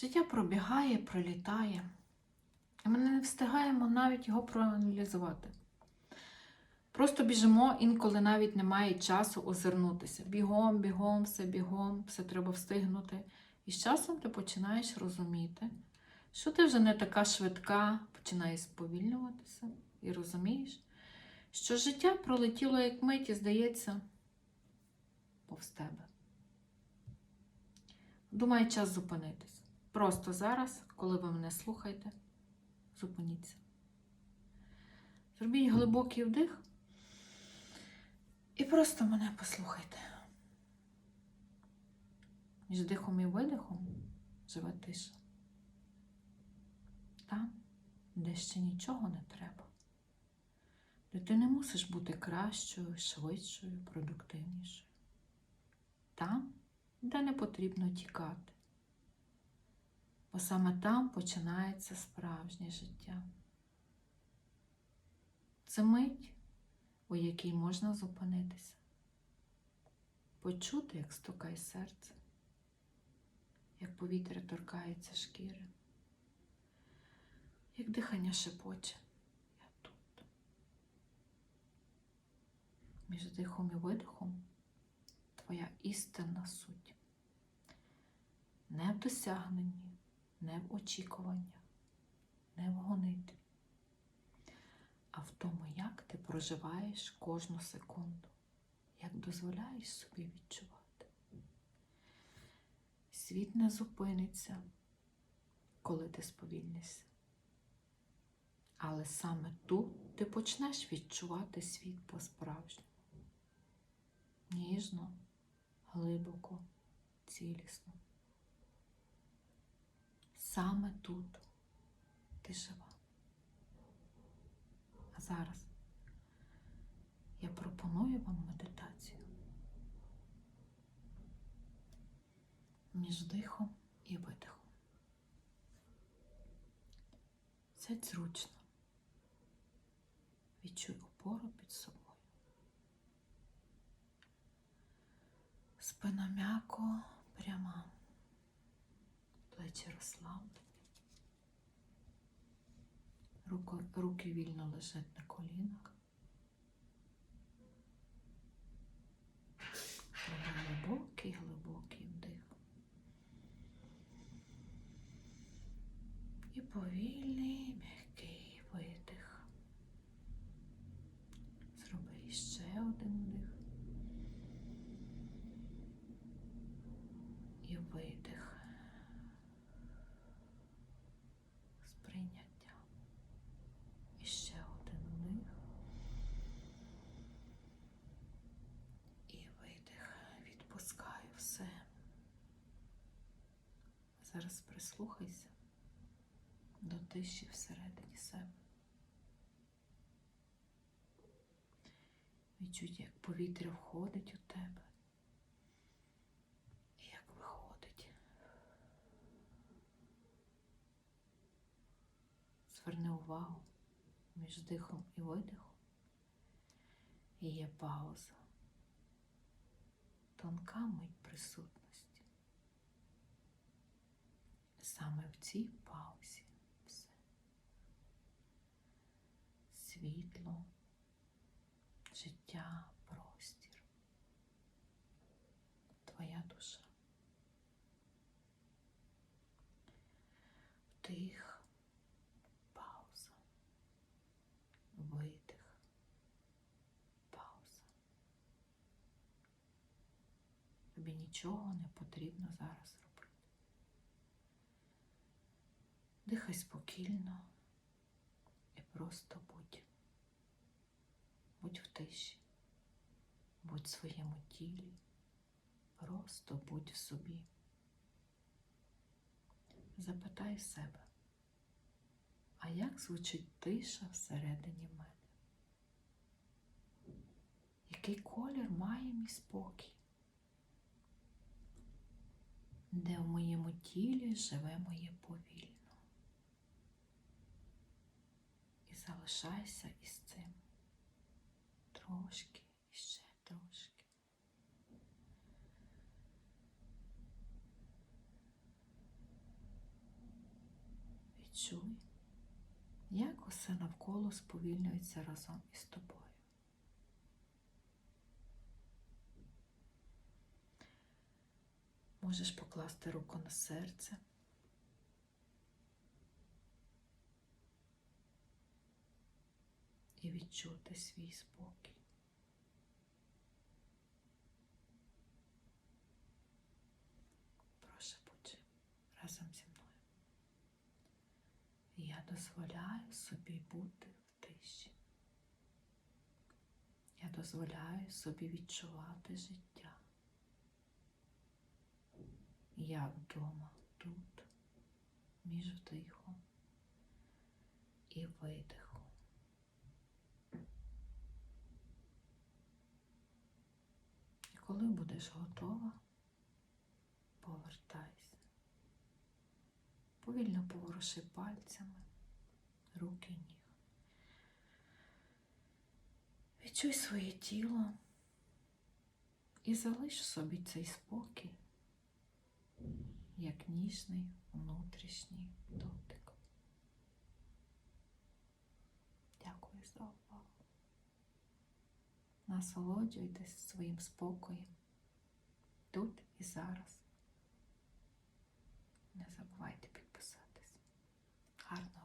Життя пробігає, пролітає. І ми не встигаємо навіть його проаналізувати. Просто біжимо, інколи навіть немає часу озирнутися. Бігом, бігом, все бігом, все треба встигнути. І з часом ти починаєш розуміти, що ти вже не така швидка, починаєш сповільнюватися і розумієш, що життя пролетіло як мить і здається повз тебе. Думаю, час зупинитись. Просто зараз, коли ви мене слухаєте, зупиніться. Зробіть глибокий вдих і просто мене послухайте. Між дихом і видихом живе тиша. Там, де ще нічого не треба. Де ти не мусиш бути кращою, швидшою, продуктивнішою. Там, де не потрібно тікати. Бо саме там починається справжнє життя. Це мить, у якій можна зупинитися, почути, як стукає серце, як повітря торкається шкіри, як дихання шепоче. Я тут. Між дихом і видихом твоя істинна суть. Не в досягненні, не в очікуваннях, не в гонитві, а в тому, як ти проживаєш кожну секунду, як дозволяєш собі відчувати. Світ не зупиниться, коли ти сповільнишся. Але саме тут ти почнеш відчувати світ по-справжньому. Ніжно, глибоко, цілісно. Саме тут ти жива. А зараз я пропоную вам медитацію між дихом і видихом. Сядь зручно. Відчуй опору під собою. Спина м'яко пряма, плечі розслаблені. Руки вільно лежать на колінах. Глибокий, глибокий вдих. І повільний, м'який видих. Зроби ще один вдих. І видих. З прийняттям. І ще один вдих. І видих. Відпускаю все. Зараз прислухайся до тиші всередині себе. Відчуй, як повітря входить у тебе і як виходить. Зверни увагу між дихом і видихом. І є пауза. Тонка мить присутності. Саме в цій паузі все. Світло, життя, простір, твоя душа. Вдих, пауза, видих, пауза. Тобі нічого не потрібно зараз робити. Дихай спокійно і просто будь. Будь в тиші, будь в своєму тілі, просто будь в собі. Запитай себе, а як звучить тиша всередині мене? Який колір має мій спокій? Де в моєму тілі живе моє повільно? І залишайся із цим трошки ще трошки. Відчуй, як усе навколо сповільнюється разом із тобою. Можеш покласти руку на серце. І відчути свій спокій. Прошу будь разом зі мною. Я дозволяю собі бути в тиші. Я дозволяю собі відчувати життя. Я вдома тут, між вдихом і видихом. І коли будеш готова, повертайся. Повільно поворуши пальцями, руки ніг. Відчуй своє тіло і залиш собі цей спокій, як ніжний внутрішній дотик. Дякую за увагу насолоджуйтесь своїм спокоєм тут і зараз. Не забувайте підписатись. Гарно.